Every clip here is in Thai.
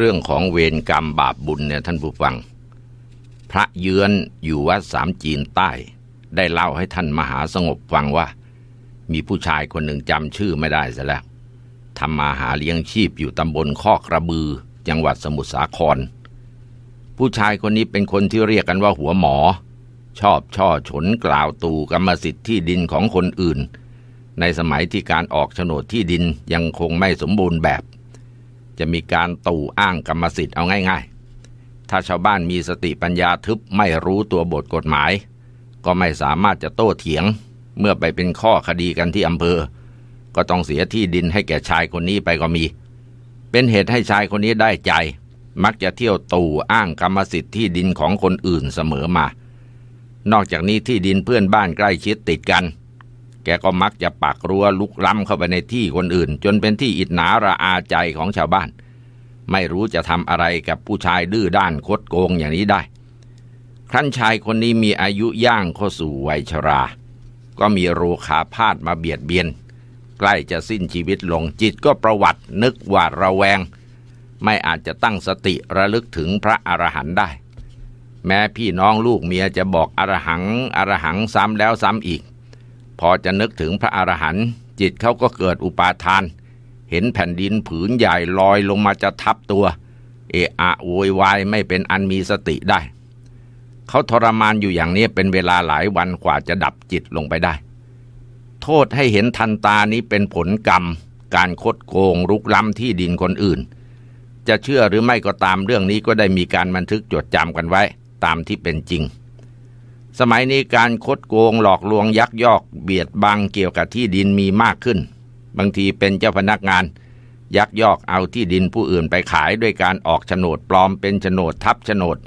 เรื่องของเวรกรรมบาปบุญเนี่ยท่านผู้ฟัง พระเยือนอยู่วัดสามจีนใต้ ได้เล่าให้ท่านมหาสงบฟังว่า มีผู้ชายคนหนึ่งจำชื่อไม่ได้ซะแล้วทำมาหาเลี้ยงชีพอยู่ตำบลข้อกระบือ จังหวัดสมุทรสาคร ผู้ชายคนนี้เป็นคนที่เรียกกันว่าหัวหมอ ชอบช่อฉนกล่าวตู่กรรมสิทธิ์ที่ดินของคนอื่น ในสมัยที่การออกโฉนดที่ดินยังคงไม่สมบูรณ์แบบ จะมีการตู่อ้างกรรมสิทธิ์เอาง่าย ๆ ถ้าชาวบ้านมีสติปัญญาทึบไม่รู้ตัวบทกฎหมาย ก็ไม่สามารถจะโต้เถียง เมื่อไปเป็นข้อคดีกันที่อำเภอ ก็ต้องเสียที่ดินให้แก่ชายคนนี้ไปก็มี เป็นเหตุให้ชายคนนี้ได้ใจ มักจะเที่ยวตู่อ้างกรรมสิทธิ์ที่ดินของคนอื่นเสมอมา นอกจากนี้ที่ดินเพื่อนบ้านใกล้ชิดติดกัน กก็มักจะปักรั้วลุกล้ำเข้าไปในที่คนอื่น จนเป็นที่อิจฉาระอาใจของชาวบ้าน ไม่รู้จะทำอะไรกับผู้ชายดื้อด้านคดโกงอย่างนี้ได้ ครั้นชายคนนี้มีอายุย่างเข้าสู่วัยชรา ก็มีโรคาพาธมาเบียดเบียน ใกล้จะสิ้นชีวิตลงจิตก็ประวัตินึกหวาดระแวง ไม่อาจจะตั้งสติระลึกถึงพระอรหันต์ได้ แม้พี่น้องลูกเมียจะบอกอรหังอรหังซ้ำแล้วซ้ำอีก พอจะนึกถึงพระอรหันต์จิตเขาก็เกิดอุปาทาน เห็นแผ่นดินผืนใหญ่ลอยลงมาจะทับตัว เอะอะโวยวายไม่เป็นอันมีสติได้ เขาทรมานอยู่อย่างนี้เป็นเวลาหลายวันกว่าจะดับจิตลงไปได้ โทษให้เห็นทันตานี้เป็นผลกรรม การคดโกงรุกล้ำที่ดินคนอื่น จะเชื่อหรือไม่ก็ตามเรื่องนี้ก็ได้มีการบันทึกจดจำกันไว้ตามที่เป็นจริง สมัยนี้การคดโกงหลอกลวงยักยอกเบียดบังเกี่ยวกับที่ดินมีมากขึ้น บางทีเป็นเจ้าพนักงาน ยักยอกเอาที่ดินผู้อื่นไปขายด้วยการออกโฉนดปลอมเป็นโฉนดทับโฉนด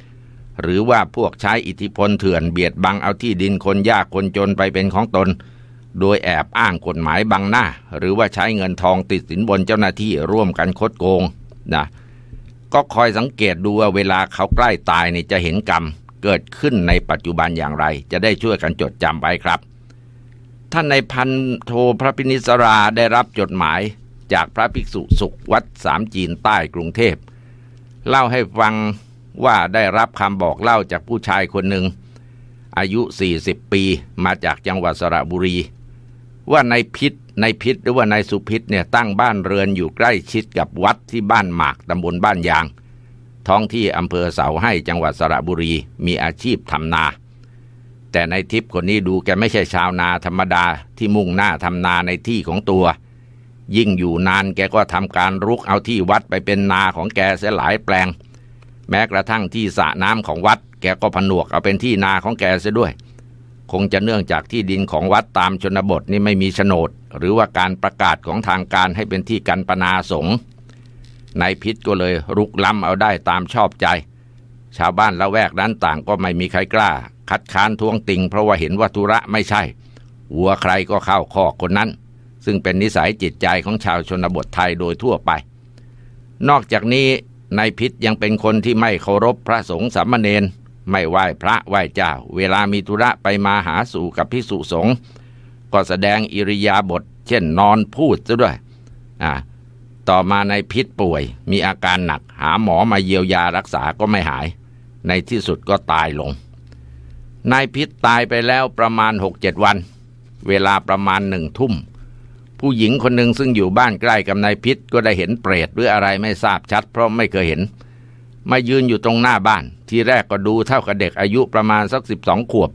หรือว่าพวกใช้อิทธิพลเถื่อนเบียดบังเอาที่ดินคนยากคนจนไปเป็นของตน โดยแอบอ้างกฎหมายบังหน้า หรือว่าใช้เงินทองติดสินบนเจ้าหน้าที่ร่วมกันคดโกงนะก็คอยสังเกตดูว่าเวลาเขาใกล้ตายนี่จะเห็นกรรม เกิดขึ้นในปัจจุบันอย่างไร จะได้ช่วยกันจดจำไว้ครับ ท่านในพันโทพระพินิสราได้รับจดหมายจากพระภิกษุสุขวัดสามจีนใต้กรุงเทพ เล่าให้ฟังว่าได้รับคำบอกเล่าจากผู้ชายคนหนึ่ง อายุ 40 ปีมาจากจังหวัดสระบุรี ว่าในพิษในพิษหรือว่าในสุพิษเนี่ยตั้งบ้านเรือนอยู่ใกล้ชิดกับวัดที่บ้านหมากตำบลบ้านยาง ท้องที่อำเภอเสาให้จังหวัดสระบุรีมีอาชีพทำนา แต่ในทิพคนนี้ดูแกไม่ใช่ชาวนาธรรมดาที่มุ่งหน้าทำนาในที่ของตัว ยิ่งอยู่นานแกก็ทำการรุกเอาที่วัดไปเป็นนาของแกเสียหลายแปลง แม้กระทั่งที่สระน้ำของวัด แกก็ผนวกเอาเป็นที่นาของแกเสียด้วย คงจะเนื่องจากที่ดินของวัดตามชนบทนี่ไม่มีโฉนด หรือว่าการประกาศของทางการให้เป็นที่กันปนาสงฆ์ นายพิษก็เลยรุกล้ำเอาได้ตามชอบใจ ชาวบ้านละแวกนั้นต่างก็ไม่มีใครกล้า คัดค้านท้วงติงเพราะว่าเห็นว่าธุระไม่ใช่วัวใครก็เข้าคอกคนนั้น ซึ่งเป็นนิสัยจิตใจของชาวชนบทไทยโดยทั่วไป นอกจากนี้นายพิษยังเป็นคนที่ไม่เคารพพระสงฆ์สามเณรไม่ไหว้พระไหว้เจ้า เวลามีธุระไปมาหาสู่กับพิสุสงฆ์ก็แสดงอิริยาบถเช่นนอนพูดซะด้วย อ่า ต่อมาในพิษป่วย มีอาการหนัก หาหมอมาเยียวยารักษาก็ไม่หาย ในที่สุดก็ตายลง นายพิษตายไปแล้วประมาณหกเจ็ดวัน เวลาประมาณหนึ่งทุ่ม ผู้หญิงคนหนึ่งซึ่งอยู่บ้านใกล้กับนายพิษก็ได้เห็นเปรตหรืออะไรไม่ทราบชัด เพราะไม่เคยเห็น มายืนอยู่ตรงหน้าบ้าน ทีแรกก็ดูเท่ากับเด็กอายุประมาณสักสิบสองขวบ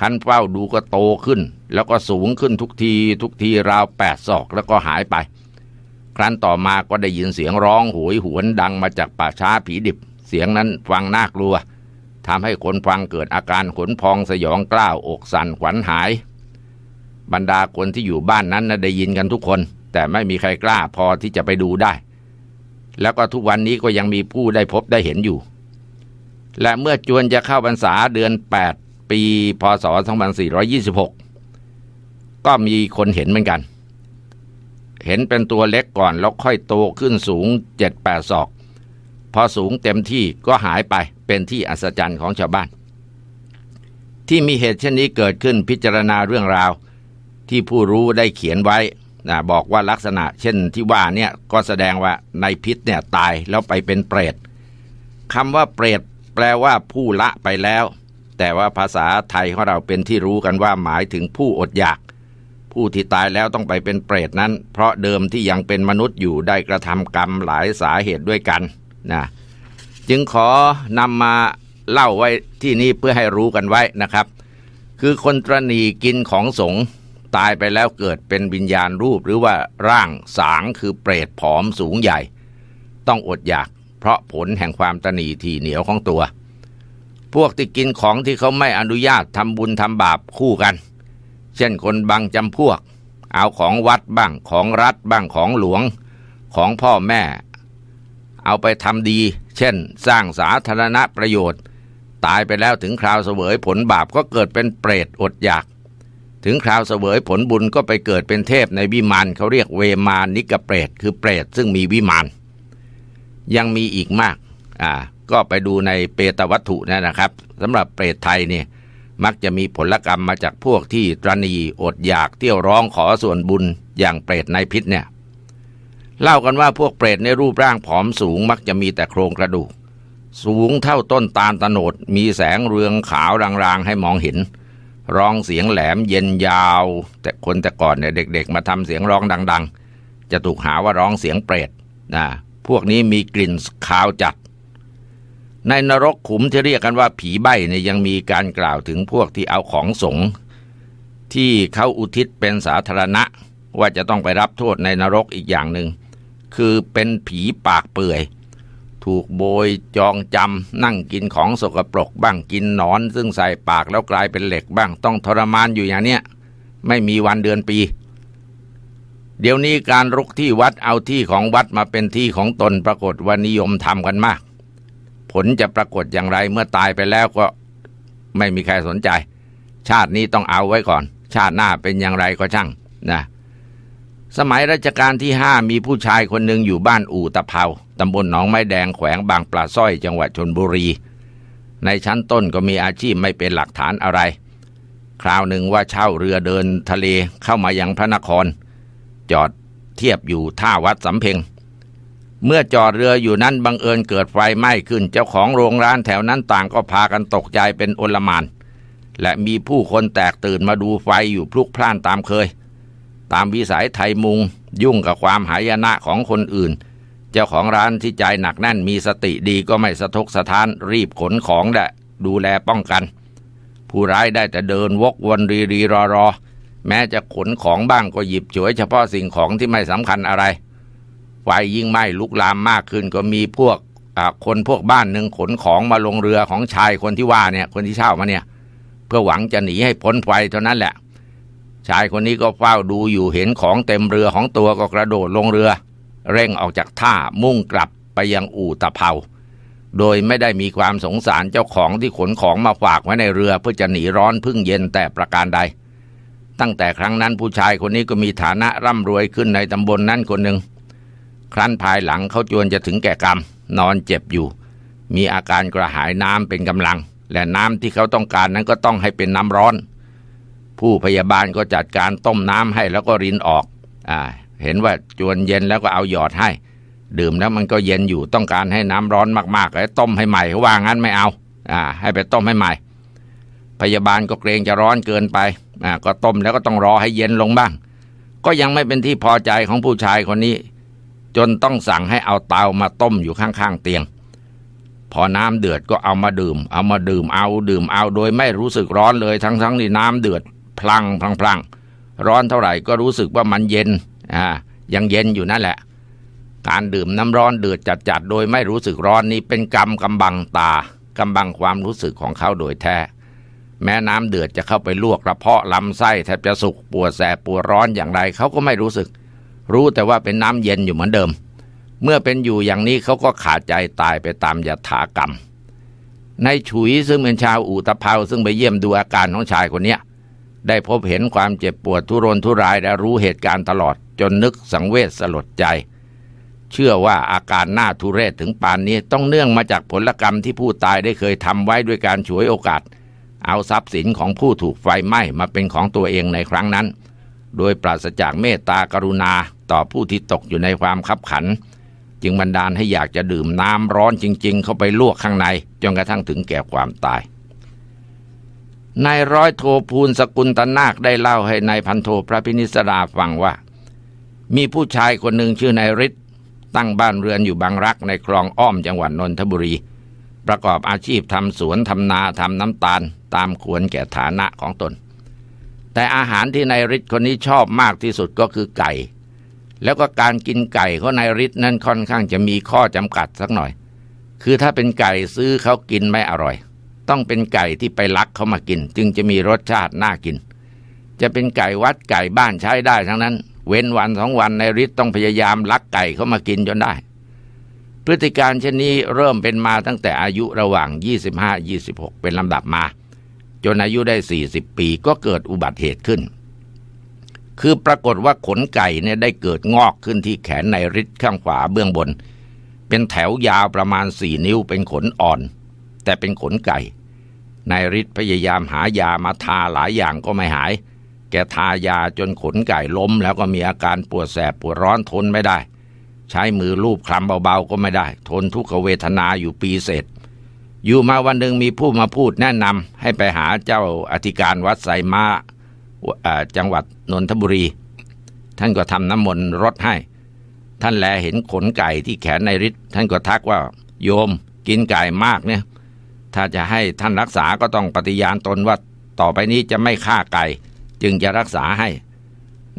คันเฝ้าดูก็โตขึ้น แล้วก็สูงขึ้นทุกที ทุกทีราวแปดศอกแล้วก็หายไป ครั้นต่อมาก็ได้ยินเสียงร้องโหยหวนดังมาจากป่าช้าผีดิบ เสียงนั้นฟังน่ากลัวทำให้คนฟังเกิดอาการขนพองสยองกล้าวอกสั่นขวัญหาย บรรดาคนที่อยู่บ้านนั้นนะได้ยินกันทุกคน แต่ไม่มีใครกล้าพอที่จะไปดูได้ แล้วก็ทุกวันนี้ก็ยังมีผู้ได้พบได้เห็นอยู่ และเมื่อจวนจะเข้าพรรษาเดือน 8 ปีพศ 2426 ก็มีคนเห็นเหมือนกัน เห็นเป็นตัวเล็กก่อนแล้วค่อยโตขึ้นสูง7-8ศอก พอสูงเต็มที่ก็หายไปเป็นที่อัศจรรย์ของชาวบ้าน ที่มีเหตุเช่นนี้เกิดขึ้นพิจารณาเรื่องราว ที่ผู้รู้ได้เขียนไว้นะบอกว่าลักษณะเช่นที่ว่าเนี่ยก็แสดงว่าในพิษเนี่ยตายแล้วไปเป็นเปรตคำว่าเปรตแปลว่าผู้ละไปแล้ว แต่ว่าภาษาไทยของเราเป็นที่รู้กันว่าหมายถึงผู้อดอยาก ผู้ที่ตายแล้วต้องไปเป็นเปรตนั้น เพราะเดิมที่ยังเป็นมนุษย์อยู่ได้กระทำกรรมหลายสาเหตุด้วยกันนะจึงขอนำมาเล่าไว้ที่นี่เพื่อให้รู้กันไว้นะครับ คือคนตรณีกินของสงฆ์ตายไปแล้วเกิดเป็นวิญญาณรูปหรือว่าร่างสางคือเปรตผอมสูงใหญ่ ต้องอดอยากเพราะผลแห่งความตนีทีเหนียวของตัว พวกที่กินของที่เขาไม่อนุญาตทำบุญทำบาปคู่กัน เช่นคนบางจำพวก เอาของวัดบ้างของรัฐบ้างของหลวงของพ่อแม่ เอาไปทำดี เช่น สร้างสาธารณประโยชน์ ตายไปแล้วถึงคราวเสวยผลบาปก็เกิดเป็นเปรตอดอยาก ถึงคราวเสวยผลบุญก็ไปเกิดเป็นเทพในวิมานเขาเรียกเวมานิกเปรตคือเปรตซึ่งมีวิมานยังมีอีกมากอ่าก็ไปดูในเปตวัตถุนะนะครับสำหรับเปรตไทยเนี่ย มักจะมีผลกรรมมาจากพวกที่ตรณีอดอยากเที่ยวร้องขอส่วนบุญอย่างเปรตในพิษเนี่ย เล่ากันว่าพวกเปรตในรูปร่างผอมสูงมักจะมีแต่โครงกระดูก สูงเท่าต้นตาลตโนดมีแสงเรืองขาวรางๆ ให้มองเห็น ร้องเสียงแหลมเย็นยาว แต่คนแต่ก่อนเนี่ยเด็ก ๆ มาทำเสียงร้องดัง ๆ จะถูกหาว่าร้องเสียงเปรตนะพวกนี้มีกลิ่นคาวจัด ในนรกขุมที่เรียกกันว่าผีใบเนี่ยยังมีการกล่าวถึงพวกที่เอาของสงฆ์ที่เขาอุทิศเป็นสาธารณะ ว่าจะต้องไปรับโทษในนรกอีกอย่างหนึ่งคือเป็นผีปากเปื่อย ถูกโบยจองจำนั่งกินของสกปรกบ้างกินหนอน ซึ่งใส่ปากแล้วกลายเป็นเหล็กบ้างต้องทรมานอยู่อย่างเนี้ยไม่มีวันเดือนปี เดี๋ยวนี้การรุกที่วัดเอาที่ของวัดมาเป็นที่ของตนปรากฏว่านิยมทำกันมาก ผลจะปรากฏอย่างไรเมื่อตายไปแล้วก็ไม่มีใครสนใจ ชาตินี้ต้องเอาไว้ก่อน ชาติหน้าเป็นอย่างไรก็ช่างนะสมัยรัชกาลที่ห้ามีผู้ชายคนหนึ่งอยู่บ้านอู่ตะเภาตำบลหนองไม้แดงแขวงบางปลาสร้อยจังหวัดชนบุรี ในชั้นต้นก็มีอาชีพไม่เป็นหลักฐานอะไร คราวหนึ่งว่าเช่าเรือเดินทะเลเข้ามายังพระนคร จอดเทียบอยู่ท่าวัดสำเพ็ง เมื่อจอดเรืออยู่นั้นบังเอิญเกิดไฟไหม้ขึ้น เจ้าของโรงร้านแถวนั้นต่างก็พากันตกใจเป็นโอลมาน และมีผู้คนแตกตื่นมาดูไฟอยู่พลุกพล่านตามเคย ตามวิสัยไทยมุงยุ่งกับความหายนะของคนอื่น เจ้าของร้านที่ใจหนักแน่นมีสติดีก็ไม่สะทกสะท้านรีบขนของและดูแลป้องกัน ผู้ร้ายได้แต่เดินวกวนรีรีรอรอแม้จะขนของบ้างก็หยิบฉวยเฉพาะสิ่งของที่ไม่สำคัญอะไร ไฟยิ่งไหม้ลุกลามมากขึ้นก็มีพวกคนพวกบ้านหนึ่งขนของมาลงเรือของชายคนที่ว่าเนี่ยคนที่เช่ามาเนี่ย เพื่อหวังจะหนีให้พ้นไฟเท่านั้นแหละ ชายคนนี้ก็เฝ้าดูอยู่เห็นของเต็มเรือของตัวก็กระโดดลงเรือ เร่งออกจากท่ามุ่งกลับไปยังอู่ตะเภาโดยไม่ได้มีความสงสารเจ้าของที่ขนของมาฝากไว้ในเรือเพื่อจะหนีร้อนพึ่งเย็นแต่ประการใด ตั้งแต่ครั้งนั้นผู้ชายคนนี้ก็มีฐานะร่ำรวยขึ้นในตำบลนนั้นคนหนึ่ง ครั้นภายหลังเขาจวนจะถึงแก่กรรม นอนเจ็บอยู่ มีอาการกระหายน้ำเป็นกำลัง และน้ำที่เขาต้องการนั้นก็ต้องให้เป็นน้ำร้อน ผู้พยาบาลก็จัดการต้มน้ำให้แล้วก็รินออกอ่าเห็นว่าจวนเย็นแล้วก็เอาหยอดให้ ดื่มแล้วมันก็เย็นอยู่ต้องการให้น้ำร้อนมากๆแล้วต้มให้ใหม่ว่างั้นไม่เอาอ่าให้ไปต้มให้ใหม่ พยาบาลก็เกรงจะร้อนเกินไปอ่าก็ต้มแล้วก็ต้องรอให้เย็นลงบ้าง ก็ยังไม่เป็นที่พอใจของผู้ชายคนนี้ จนต้องสั่งให้เอาเตามาต้มอยู่ข้างๆเตียง พอน้ำเดือดก็เอามาดื่ม เอามาดื่มเอาดื่มเอาโดยไม่รู้สึกร้อนเลยทั้งๆที่น้ำเดือดพลังพลังพลังร้อนเท่าไหร่ก็รู้สึกว่ามันเย็นอ่ายังเย็นอยู่นั่นแหละ การดื่มน้ำร้อนเดือดจัดๆโดยไม่รู้สึกร้อนนี้เป็นกรรมกำบังตากำบังความรู้สึกของเขาโดยแท้แม้น้ำเดือดจะเข้าไปลวกกระเพาะลำไส้แทบจะสุกปวดแสบปวดร้อนอย่างไรเขาก็ไม่รู้สึก รู้แต่ว่าเป็นน้ำเย็นอยู่เหมือนเดิม เมื่อเป็นอยู่อย่างนี้เขาก็ขาดใจตายไปตามยถากรรมในฉุยซึ่งเป็นชาวอู่ตะเภาซึ่งไปเยี่ยมดูอาการของชายคนเนี้ได้พบเห็นความเจ็บปวดทุรนทุรายและรู้เหตุการณ์ตลอดจนนึกสังเวชสลดใจ เชื่อว่าอาการหน้าทุเรศถึงปานนี้ต้องเนื่องมาจากผลกรรมที่ผู้ตายได้เคยทำไว้ด้วยการฉวยโอกาส เอาทรัพย์สินของผู้ถูกไฟไหม้มาเป็นของตัวเองในครั้งนั้น โดยปราศจากเมตตากรุณา ต่อผู้ที่ตกอยู่ในความคับขัน จึงบันดาลให้อยากจะดื่มน้ำร้อนจริง ๆ เข้าไปลวกข้างในจนกระทั่งถึงแก่ความตายนายร้อยโทภูลสกุลตนาคได้เล่าให้นายพันโทพระพินิสราฟังว่า มีผู้ชายคนหนึ่งชื่อนายฤทธิ์ตั้งบ้านเรือนอยู่บางรักในคลองอ้อมจังหวัดนนทบุรี ประกอบอาชีพทำสวนทำนาทำน้ำตาล ตามควรแก่ฐานะของตน แต่อาหารที่นายฤทธิ์คนนี้ชอบมากที่สุดก็คือไก่ แล้วก็การกินไก่ของนายฤทธิ์นั้นค่อนข้างจะมีข้อจำกัดสักหน่อย คือถ้าเป็นไก่ซื้อเขากินไม่อร่อย ต้องเป็นไก่ที่ไปลักเขามากิน จึงจะมีรสชาติน่ากิน จะเป็นไก่วัดไก่บ้านใช้ได้ทั้งนั้น เว้นวันสองวันนายฤทธิ์ต้องพยายามลักไก่เขามากินจนได้ พฤติการเช่นนี้เริ่มเป็นมาตั้งแต่อายุระหว่าง 25-26 เป็นลำดับมา จนอายุได้ 40 ปีก็เกิดอุบัติเหตุขึ้น คือปรากฏว่าขนไก่เนี่ยได้เกิดงอกขึ้นที่แขนในฤทธิ์ข้างขวาเบื้องบน เป็นแถวยาวประมาณ4นิ้วเป็นขนอ่อน แต่เป็นขนไก่นายฤทธิ์พยายามหายามาทาหลายอย่างก็ไม่หาย แกทายาจนขนไก่ล้ม แล้วก็มีอาการปวดแสบปวดร้อนทนไม่ได้ ใช้มือลูบคลำเบาๆก็ไม่ได้ ทนทุกขเวทนาอยู่ปีเศษ อยู่มาวันหนึ่งมีผู้มาพูดแนะนำให้ไปหาเจ้าอธิการวัดไซมาเอ่อ จังหวัดนนทบุรี ท่านก็ทำน้ำมนต์รดให้ ท่านแลเห็นขนไก่ที่แขนในฤทธิ์ท่านก็ทักว่าโยมกินไก่มากเนี่ย ถ้าจะให้ท่านรักษาก็ต้องปฏิญาณตนว่าต่อไปนี้จะไม่ฆ่าไก่ จึงจะรักษาให้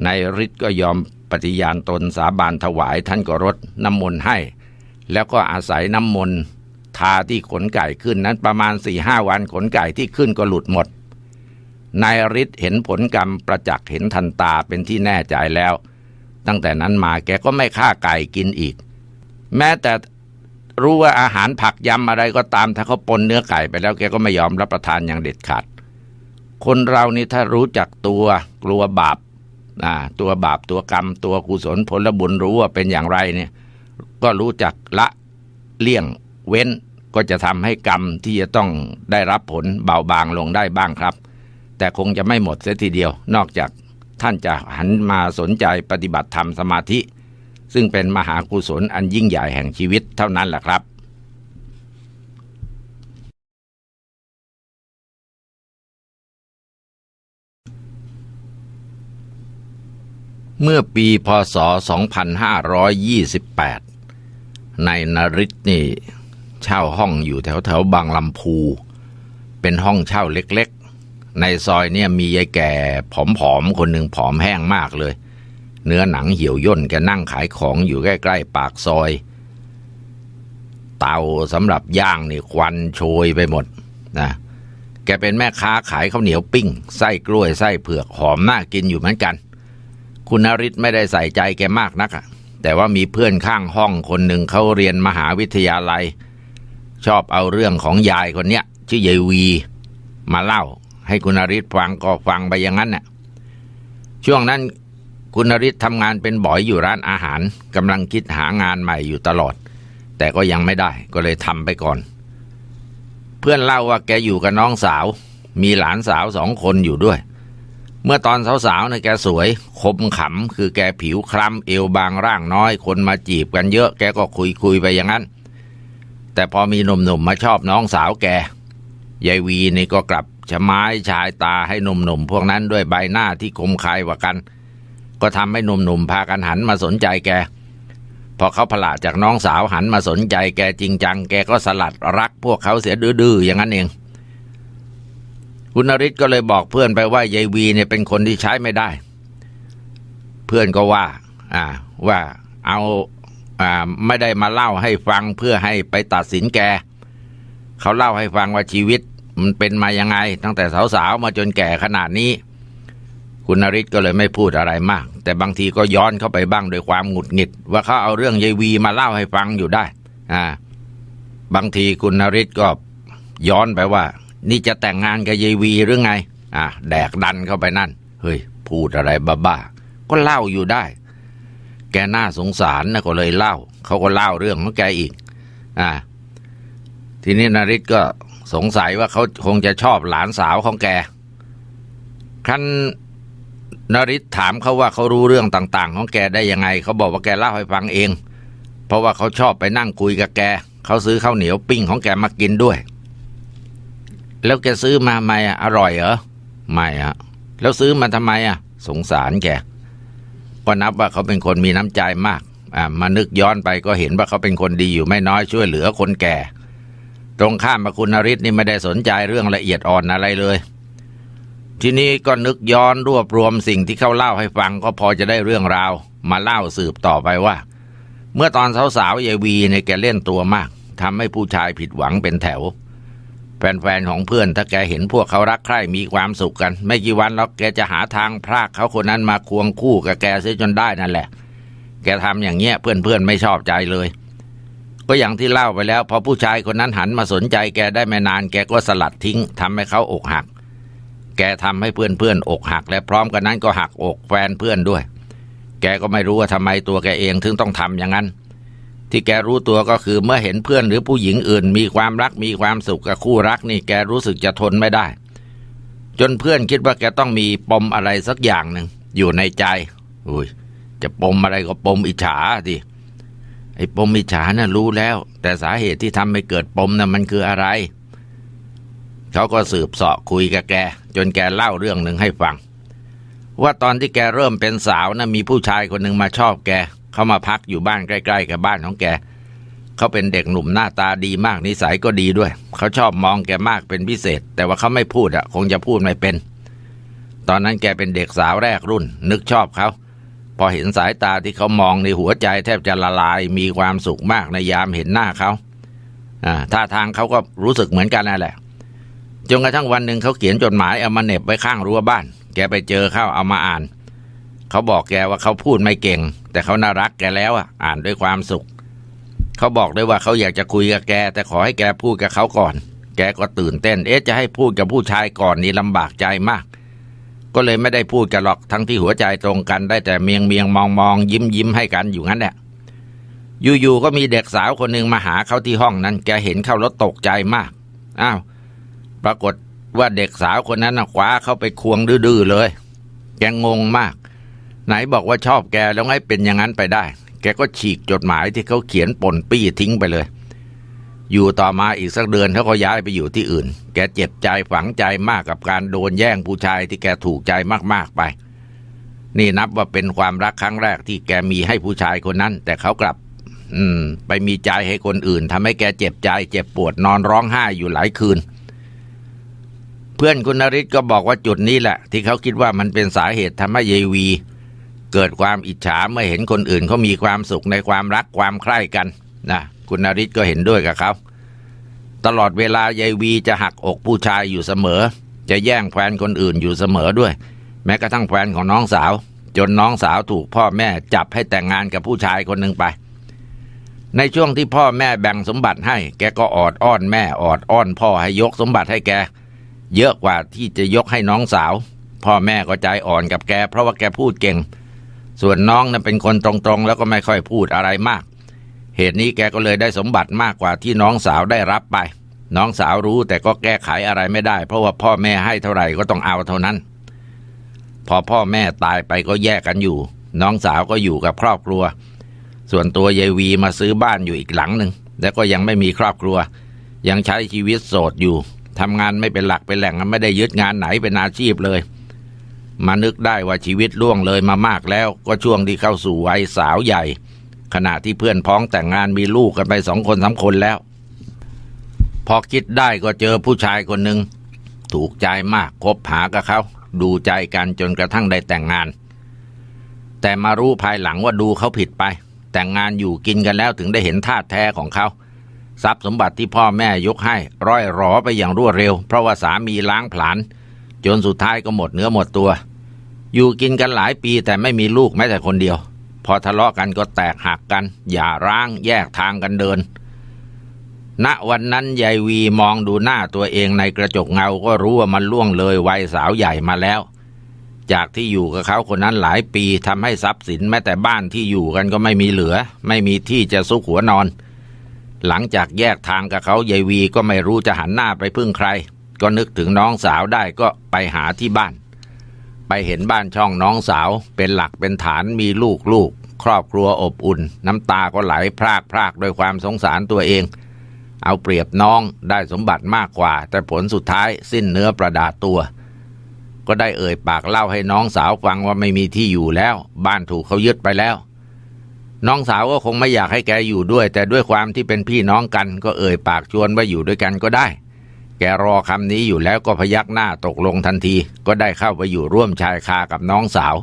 นายฤทธิ์ก็ยอมปฏิญาณตนสาบานถวายท่านก็รดน้ำมนต์ให้ แล้วก็อาศัยน้ำมนต์ทาที่ขนไก่ขึ้นนั้นประมาณสี่ห้าวันขนไก่ที่ขึ้นก็หลุดหมด นายฤทธิ์เห็นผลกรรมประจักษ์เห็นทันตาเป็นที่แน่ใจแล้ว ตั้งแต่นั้นมาแกก็ไม่ฆ่าไก่กินอีก แม้แต่รู้ว่าอาหารผักยำอะไรก็ตาม ถ้าเขาปนเนื้อไก่ไปแล้วแกก็ไม่ยอมรับประทานอย่างเด็ดขาด คนเรานี่ถ้ารู้จักตัวกลัวบาปตัวบาปตัวกรรม ตัวกุศลผลบุญรู้ว่าเป็นอย่างไรเนี่ย ก็รู้จักละเลี่ยงเว้นก็จะทำให้กรรมที่จะต้องได้รับผลเบาบางลงได้บ้างครับ แต่คงจะไม่หมดเสียทีเดียว นอกจากท่านจะหันมาสนใจปฏิบัติธรรมสมาธิ ซึ่งเป็นมหากุศลอันยิ่งใหญ่แห่งชีวิตเท่านั้นแหละครับเมื่อปีพศ 2528 ในนริศนี่ เช่าห้องอยู่แถวแถวบางลำพู เป็นห้องเช่าเล็ก ในซอยเนี่ยมียายแก่ผอมๆคนหนึ่งผอมแห้งมากเลย เนื้อหนังเหี่ยวย่นแกนั่งขายของอยู่ใกล้ๆปากซอย เตาสำหรับย่างนี่ควันโชยไปหมดนะแกเป็นแม่ค้าขายข้าวเหนียวปิ้ง ไส้กล้วยไส้เผือกหอมน่ากินอยู่เหมือนกัน คุณนริศไม่ได้ใส่ใจแกมากนักอะแต่ว่ามีเพื่อนข้างห้องคนหนึ่งเขาเรียนมหาวิทยาลัย ชอบเอาเรื่องของยายคนเนี้ยชื่อยายวี มาเล่า ให้คุณนริศฟังก็ฟังไปอย่างนั้นน่ะ ช่วงนั้นคุณนริศทำงานเป็นบ่อยอยู่ร้านอาหารกำลังคิดหางานใหม่อยู่ตลอด แต่ก็ยังไม่ได้ก็เลยทำไปก่อน เพื่อนเล่าว่าแกอยู่กับน้องสาว มีหลานสาวสองคนอยู่ด้วย เมื่อตอนสาวๆเนี่ยแกสวยคมขำคือแกผิวคล้ำเอวบางร่างน้อย คนมาจีบกันเยอะแกก็คุยคุยๆไปอย่างนั้น แต่พอมีหนุ่มๆมาชอบน้องสาวแกยายวีนี่ก็กลับ ชะไม้ชายตาให้หนุ่มๆพวกนั้นด้วยใบหน้าที่คมคายกว่ากัน ก็ทำให้หนุ่มๆพากันหันมาสนใจแก พอเขาผละจากน้องสาวหันมาสนใจแกจริงจัง แกก็สลัดรักพวกเขาเสียดื้อๆอย่างนั้นเองคุณนริศก็เลยบอกเพื่อนไปว่ายายวีเนี่ยเป็นคนที่ใช้ไม่ได้ เพื่อนก็ว่า อ่า ว่าเอาอ่าไม่ได้มาเล่าให้ฟังเพื่อให้ไปตัดสินแก เขาเล่าให้ฟังว่าชีวิต มันเป็นมายังไง ตั้งแต่สาวๆมาจนแก่ขนาดนี้ คุณนริศก็เลยไม่พูดอะไรมาก แต่บางทีก็ย้อนเข้าไปบ้างโดวยความหงุดหงิด ว่าเขาเอาเรื่องยายวีมาเล่าให้ฟังอยู่ได้ อ่า บางทีคุณนริศก็ย้อนไปว่า นี่จะแต่งงานกับยายวีหรือไง อ่าแดกดันเข้าไปนั่น เฮ้ย พูดอะไรบ้าๆก็เล่าอยู่ได้ แกน่าสงสารนะก็เลยเล่าเขาก็เล่าเรื่องของแกอีก อ่าทีนี้นริศก็ สงสัยว่าเขาคงจะชอบหลานสาวของแก ครั้นนริศถามเขาว่าเขารู้เรื่องต่าง ๆ ของแกได้ยังไง เขาบอกว่าแกเล่าให้ฟังเอง เพราะว่าเขาชอบไปนั่งคุยกับแก เขาซื้อข้าวเหนียวปิ้งของแกมากินด้วย แล้วแกซื้อมาไหมอะอร่อยเหรอไม่อะแล้วซื้อมาทำไมอะ สงสารแกก็นับว่าเขาเป็นคนมีน้ำใจมาก อ่ามานึกย้อนไปก็เห็นว่าเขาเป็นคนดีอยู่ไม่น้อยช่วยเหลือคนแก่ ตรงข้ามมาคุณนริศนี่ไม่ได้สนใจเรื่องละเอียดอ่อนอะไรเลย ทีนี้ก็นึกย้อนรวบรวมสิ่งที่เขาเล่าให้ฟังก็พอจะได้เรื่องราว มาเล่าสืบต่อไปว่า เมื่อตอนสาวๆยายวีเนี่ยแกเล่นตัวมากทำให้ผู้ชายผิดหวังเป็นแถว แฟนๆของเพื่อนถ้าแกเห็นพวกเขารักใคร่มีความสุขกัน ไม่กี่วันแล้วแกจะหาทางพรากเขาคนนั้นมาควงคู่กับแกเสียจนได้นั่นแหละ แกทำอย่างเงี้ยเพื่อนๆไม่ชอบใจเลย ก็อย่างที่เล่าไปแล้ว พอผู้ชายคนนั้นหันมาสนใจแกได้ไม่นาน แกก็สลัดทิ้งทำให้เขาอกหัก แกทำให้เพื่อนๆอกหัก และพร้อมกันนั้นก็หักอกแฟนเพื่อนด้วย แกก็ไม่รู้ว่าทำไมตัวแกเองถึงต้องทำอย่างนั้น ที่แกรู้ตัวก็คือเมื่อเห็นเพื่อนหรือผู้หญิงอื่น มีความรักมีความสุขกับคู่รักนี่แกรู้สึกจะทนไม่ได้ จนเพื่อนคิดว่าแกต้องมีปมอะไรสักอย่างหนึ่งอยู่ในใจอุ้ยจะปมอะไรก็ปมอิจฉาดิ ไอ้ปมอิจฉาน่ะรู้แล้ว แต่สาเหตุที่ทำให้เกิดปมน่ะมันคืออะไร เขาก็สืบเสาะคุยกับแก จนแกเล่าเรื่องหนึ่งให้ฟัง ว่าตอนที่แกเริ่มเป็นสาวนะมีผู้ชายคนหนึ่งมาชอบแก เขามาพักอยู่บ้านใกล้ ๆ กับบ้านของแก เขาเป็นเด็กหนุ่มหน้าตาดีมากนิสัยก็ดีด้วย เขาชอบมองแกมากเป็นพิเศษ แต่ว่าเขาไม่พูดอะคงจะพูดไม่เป็น ตอนนั้นแกเป็นเด็กสาวแรกรุ่น นึกชอบเขา พอเห็นสายตาที่เขามองในหัวใจแทบจะละลายมีความสุขมากในยามเห็นหน้าเขาท่าทางเขาก็รู้สึกเหมือนกันนั่นแหละจนกระทั่งวันหนึ่งเขาเขียนจดหมายเอามาเน็บไว้ข้างรั้วบ้าน แกไปเจอเข้าเอามาอ่าน เขาบอกแกว่าเขาพูดไม่เก่ง แต่เขาน่ารักแกแล้วอะอ่านด้วยความสุข เขาบอกด้วยว่าเขาอยากจะคุยกับแก แต่ขอให้แกพูดกับเขาก่อน แกก็ตื่นเต้น เอ๊ะจะให้พูดกับผู้ชายก่อนนี่ลำบากใจมาก ก็เลยไม่ได้พูดกันหรอกทั้งที่หัวใจตรงกันได้แต่เมียงเมียงมองมองยิ้มยิ้มให้กันอยู่งั้นแหละอยู่ๆก็มีเด็กสาวคนหนึ่งมาหาเขาที่ห้องนั้น แกเห็นเข้าแล้วตกใจมากอ้าวปรากฏว่าเด็กสาวคนนั้นนะคว้าเข้าไปควงดื้อๆเลย แกงงมาก ไหนบอกว่าชอบแกแล้วไงเป็นอย่างนั้นไปได้ แกก็ฉีกจดหมายที่เขาเขียนป่นปี้ทิ้งไปเลย อยู่ต่อมาอีกสักเดือนเขาก็ย้ายไปอยู่ที่อื่น แกเจ็บใจฝังใจมากกับการโดนแย่งผู้ชายที่แกถูกใจมากๆไป นี่นับว่าเป็นความรักครั้งแรกที่แกมีให้ผู้ชายคนนั้น แต่เขากลับ อืม ไปมีใจให้คนอื่นทำให้แกเจ็บใจ เจ็บปวดนอนร้องไห้อยู่หลายคืน เพื่อนคุณนริศก็บอกว่าจุดนี้แหละ ที่เขาคิดว่ามันเป็นสาเหตุทำให้ยายวี เกิดความอิจฉาเมื่อเห็นคนอื่นเขามีความสุขในความรักความใคร่กันนะ คุณนริศก็เห็นด้วยกับเขาตลอดเวลายายวีจะหักอกผู้ชายอยู่เสมอ จะแย่งแฟนคนอื่นอยู่เสมอด้วย แม้กระทั่งแฟนของน้องสาว จนน้องสาวถูกพ่อแม่จับให้แต่งงานกับผู้ชายคนหนึ่งไป ในช่วงที่พ่อแม่แบ่งสมบัติให้ แกก็ออดอ้อนแม่ออดอ้อนพ่อให้ยกสมบัติให้แก เยอะกว่าที่จะยกให้น้องสาว พ่อแม่ก็ใจอ่อนกับแก เพราะว่าแกพูดเก่ง ส่วนน้องนั้นเป็นคนตรงๆ แล้วก็ไม่ค่อยพูดอะไรมาก เหตุนี้แกก็เลยได้สมบัติมากกว่าที่น้องสาวได้รับไป น้องสาวรู้แต่ก็แก้ไขอะไรไม่ได้ เพราะว่าพ่อแม่ให้เท่าไหร่ก็ต้องเอาเท่านั้น พอพ่อแม่ตายไปก็แยกกันอยู่ น้องสาวก็อยู่กับครอบครัว ส่วนตัวยายวีมาซื้อบ้านอยู่อีกหลังหนึ่งแล้วก็ยังไม่มีครอบครัว ยังใช้ชีวิตโสดอยู่ทำงานไม่เป็นหลักเป็นแหล่งไม่ได้ยึดงานไหนเป็นอาชีพเลย มานึกได้ว่าชีวิตล่วงเลยมามากแล้ว ก็ช่วงที่เข้าสู่วัยสาวใหญ่ ขณะที่เพื่อนพ้องแต่งงานมีลูกกันไปสองคนสามคนแล้ว พอคิดได้ก็เจอผู้ชายคนหนึ่งถูกใจมากคบหากับเขา ดูใจกันจนกระทั่งได้แต่งงาน แต่มารู้ภายหลังว่าดูเขาผิดไป แต่งงานอยู่กินกันแล้วถึงได้เห็นท่าแท้ของเขาทรัพย์สมบัติที่พ่อแม่ยกให้ร้อยหรอไปอย่างรวดเร็ว เพราะว่าสามีล้างผลาญจนสุดท้ายก็หมดเนื้อหมดตัว อยู่กินกันหลายปีแต่ไม่มีลูกแม้แต่คนเดียว พอทะเลาะกันก็แตกหักกัน อย่าร้างแยกทางกันเดิน ณวันนั้นยายวีมองดูหน้าตัวเองในกระจกเงาก็รู้ว่ามันล่วงเลยวัยสาวใหญ่มาแล้ว จากที่อยู่กับเขาคนนั้นหลายปีทำให้ทรัพย์สินแม้แต่บ้านที่อยู่กันก็ไม่มีเหลือ ไม่มีที่จะซุกหัวนอน หลังจากแยกทางกับเขายายวีก็ไม่รู้จะหันหน้าไปพึ่งใคร ก็นึกถึงน้องสาวได้ก็ไปหาที่บ้าน ไปเห็นบ้านช่องน้องสาว เป็นหลักเป็นฐานมีลูกลูก ครอบครัวอบอุ่น น้ำตาก็ไหลพรากพรากด้วยความสงสารตัวเอง เอาเปรียบน้องได้สมบัติมากกว่า แต่ผลสุดท้ายสิ้นเนื้อประดาตัว ก็ได้เอ่ยปากเล่าให้น้องสาวฟังว่าไม่มีที่อยู่แล้ว บ้านถูกเขายึดไปแล้ว น้องสาวก็คงไม่อยากให้แกอยู่ด้วย แต่ด้วยความที่เป็นพี่น้องกัน ก็เอ่ยปากชวนว่าอยู่ด้วยกันก็ได้ แกรอคำนี้อยู่แล้วก็พยักหน้าตกลงทันที ก็ได้เข้าไปอยู่ร่วมชายคากับน้องสาว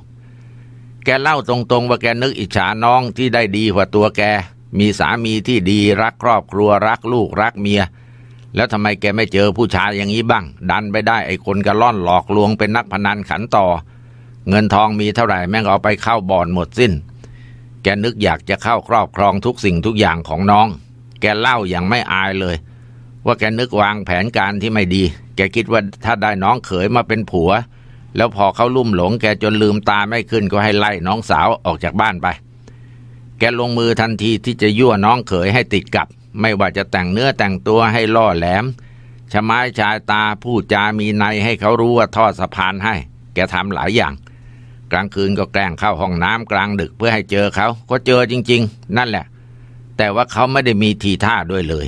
แกเล่าตรงๆว่าแกนึกอิจฉาน้องที่ได้ดีกว่าตัวแก มีสามีที่ดีรักครอบครัวรักลูกรักเมีย แล้วทำไมแกไม่เจอผู้ชายอย่างนี้บ้าง ดันไปได้ไอ้คนกระล่อนหลอกลวงเป็นนักพนันขันต่อ เงินทองมีเท่าไหร่แม่งเอาไปเข้าบ่อนหมดสิ้น แกนึกอยากจะเข้าครอบครองทุกสิ่งทุกอย่างของน้อง แกเล่าอย่างไม่อายเลย ว่าแกนึกวางแผนการที่ไม่ดี แกคิดว่าถ้าได้น้องเขยมาเป็นผัว แล้วพอเขาลุ่มหลงแกจนลืมตาไม่ขึ้นก็ให้ไล่น้องสาวออกจากบ้านไป แกลงมือทันทีที่จะยั่วน้องเขยให้ติดกับ ไม่ว่าจะแต่งเนื้อแต่งตัวให้ล่อแหลมชะไม้ชายตาพูดจามีในให้เขารู้ว่าทอดสะพานให้ แกทำหลายอย่าง กลางคืนก็แกล้งเข้าห้องน้ำกลางดึกเพื่อให้เจอเขา ก็เจอจริง ๆ นั่นแหละ แต่ว่าเขาไม่ได้มีทีท่าด้วยเลย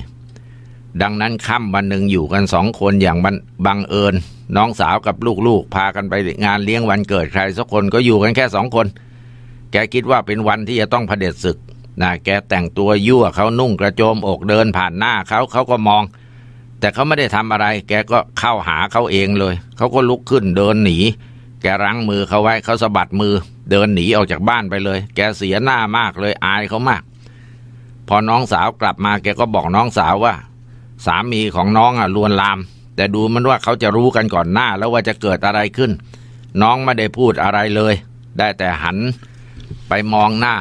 ดังนั้นค่ำวันหนึ่งอยู่กันสองคนอย่างบังบงเอิญ น้องสาวกับลูกๆ พากันไปงานเลี้ยงวันเกิดใครสักคนก็อยู่กันแค่สองคน แกคิดว่าเป็นวันที่จะต้องเผด็จศึกนะแกแต่งตัวยั่วเขานุ่งกระโจมอกเดินผ่านหน้าเขาเขาก็มอง แต่เขาไม่ได้ทำอะไร แกก็เข้าหาเขาเองเลย เขาก็ลุกขึ้นเดินหนี แกรั้งมือเขาไว้เขาสะบัดมือ เดินหนีออกจากบ้านไปเลย แกเสียหน้ามากเลยอายเขามาก พอน้องสาวกลับมาแกก็บอกน้องสาวว่า สามีของน้องอะลวนลาม แต่ดูมันว่าเขาจะรู้กันก่อนหน้าแล้วว่าจะเกิดอะไรขึ้น น้องไม่ได้พูดอะไรเลย ได้แต่หันไปมองหน้า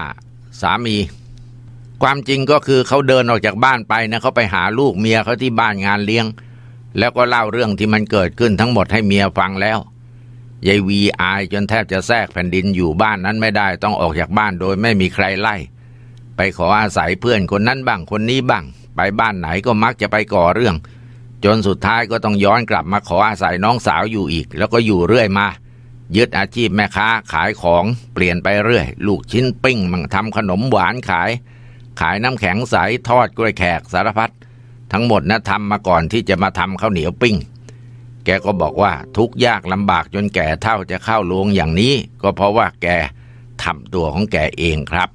สามี ความจริงก็คือเขาเดินออกจากบ้านไปนะเขาไปหาลูกเมียเขาที่บ้านงานเลี้ยง แล้วก็เล่าเรื่องที่มันเกิดขึ้นทั้งหมดให้เมียฟังแล้วยายวีอายจนแทบจะแทรกแผ่นดินอยู่บ้านนั้นไม่ได้ต้องออกจากบ้านโดยไม่มีใครไล่ ไปขออาศัยเพื่อนคนนั้นบ้างคนนี้บ้าง ไปบ้านไหนก็มักจะไปก่อเรื่อง จนสุดท้ายก็ต้องย้อนกลับมาขออาศัยน้องสาวอยู่อีก แล้วก็อยู่เรื่อยมา ยึดอาชีพแม่ค้าขายของเปลี่ยนไปเรื่อย ลูกชิ้นปิ้งมั่งทำขนมหวานขาย ขายน้ำแข็งใสทอดกล้วยแขกสารพัดทั้งหมดนะทำมาก่อนที่จะมาทำข้าวเหนียวปิ้งแกก็บอกว่าทุกยากลำบากจนแก่เท่าจะเข้าโรงอย่างนี้ ก็เพราะว่าแกทำตัวของแกเองครับ